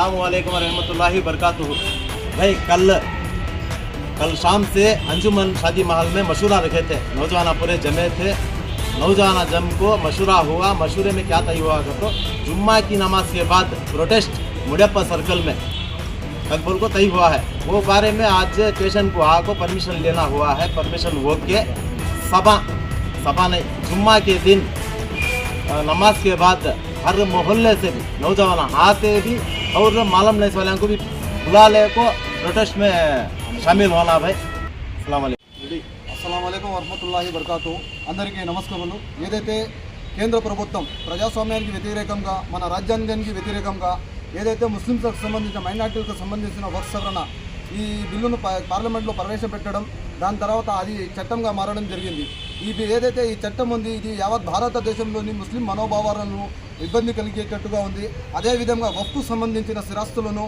अस्सलाम वालेकुम रहमतुल्लाहि बरकातुहू भाई, कल कल शाम से अंजुमन शादी महल में मशूरा रखे थे। नौजवान पूरे जमे थे। नौजवाना जम को मशूरा हुआ। मशूरे में क्या तय हुआ तो? जुम्मा की नमाज़ के बाद प्रोटेस्ट मुड़प्पा सर्कल में। अकबर को तय हुआ है। वो बारे में आज स्टेशन को आ को परमिशन लेना हुआ है। परमिशन हो के सभा सभा नहीं, जुम्मा के दिन नमाज़ के बाद हर मोहल्ले से भी, नौजवान आते भी और मालूम नहीं वाले को भी बुला ले को प्रोटेस्ट में शामिल होना भाई सलाम అస్సలం అయికం వరహమతుల్లాహి బర్కాతు అందరికీ నమస్కారములు ఏదైతే కేంద్ర ప్రభుత్వం ప్రజాస్వామ్యానికి వ్యతిరేకంగా మన రాజ్యాంగానికి వ్యతిరేకంగా ఏదైతే ముస్లింలకు సంబంధించిన మైనార్టీలకు సంబంధించిన వర్క్ సవరణ ఈ బిల్లును పార్లమెంట్లో ప్రవేశపెట్టడం దాని తర్వాత అది చట్టంగా మారడం జరిగింది. ఇది ఏదైతే ఈ చట్టం ఉంది ఇది యావత్ భారతదేశంలోని ముస్లిం మనోభావాలను ఇబ్బంది కలిగేటట్టుగా ఉంది. అదేవిధంగా వక్కు సంబంధించిన స్థిరాస్తులను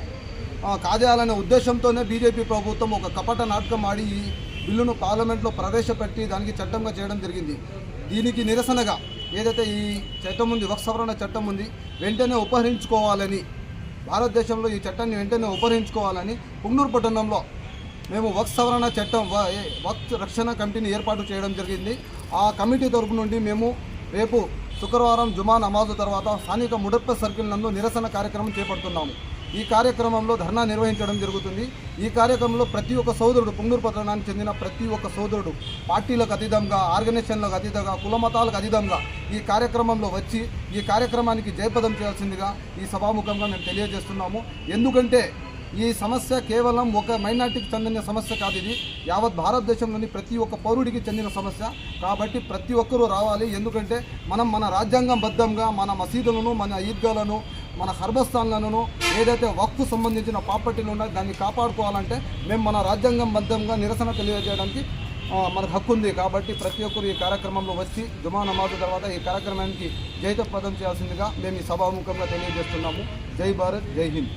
కాజేయాలనే ఉద్దేశంతోనే బీజేపీ ప్రభుత్వం ఒక కపట నాటకం ఆడి ఈ బిల్లును పార్లమెంట్లో ప్రవేశపెట్టి దానికి చట్టంగా చేయడం జరిగింది. దీనికి నిరసనగా ఏదైతే ఈ చట్టం ఉంది వక్ సవరణ చట్టం ఉంది వెంటనే ఉపహరించుకోవాలని భారతదేశంలో ఈ చట్టాన్ని వెంటనే ఉపహరించుకోవాలని పుంగూరు పట్టణంలో మేము వక్ సవరణ చట్టం వక్ రక్షణ కమిటీని ఏర్పాటు చేయడం జరిగింది. ఆ కమిటీ తరపు నుండి మేము రేపు శుక్రవారం జుమా నమాజు తర్వాత స్థానిక ముడప్ప సర్కిల్ నందు నిరసన కార్యక్రమం చేపడుతున్నాము. ఈ కార్యక్రమంలో ధర్నా నిర్వహించడం జరుగుతుంది. ఈ కార్యక్రమంలో ప్రతి ఒక్క సోదరుడు పుంగూరు పట్టణానికి చెందిన ప్రతి ఒక్క సోదరుడు పార్టీలకు అతీతంగా ఆర్గనైజేషన్లకు అతీతంగా కుల మతాలకు అతీతంగా ఈ కార్యక్రమంలో వచ్చి ఈ కార్యక్రమానికి జయపదం చేయాల్సిందిగా ఈ సభాముఖంగా మేము తెలియజేస్తున్నాము. ఎందుకంటే ఈ సమస్య కేవలం ఒక మైనార్టీకి చెందిన సమస్య కాదు ఇది. యావత్ భారతదేశంలోని ప్రతి ఒక్క పౌరుడికి చెందిన సమస్య. కాబట్టి ప్రతి ఒక్కరూ రావాలి. ఎందుకంటే మనం మన రాజ్యాంగం బద్ధంగా మన మసీదులను మన ఈద్గాలను మన హర్బస్థాన్లను ఏదైతే వక్కు సంబంధించిన ప్రాపర్టీలు ఉన్నాయో దాన్ని కాపాడుకోవాలంటే మేము మన రాజ్యాంగం బద్ధంగా నిరసన తెలియజేయడానికి మనకు హక్కు ఉంది. కాబట్టి ప్రతి ఒక్కరు ఈ కార్యక్రమంలో వచ్చి జుమా నమాజు తర్వాత ఈ కార్యక్రమానికి జైత ప్రదం చేయాల్సిందిగా మేము ఈ సభాముఖంగా తెలియజేస్తున్నాము. జై భారత్ జై హింద్.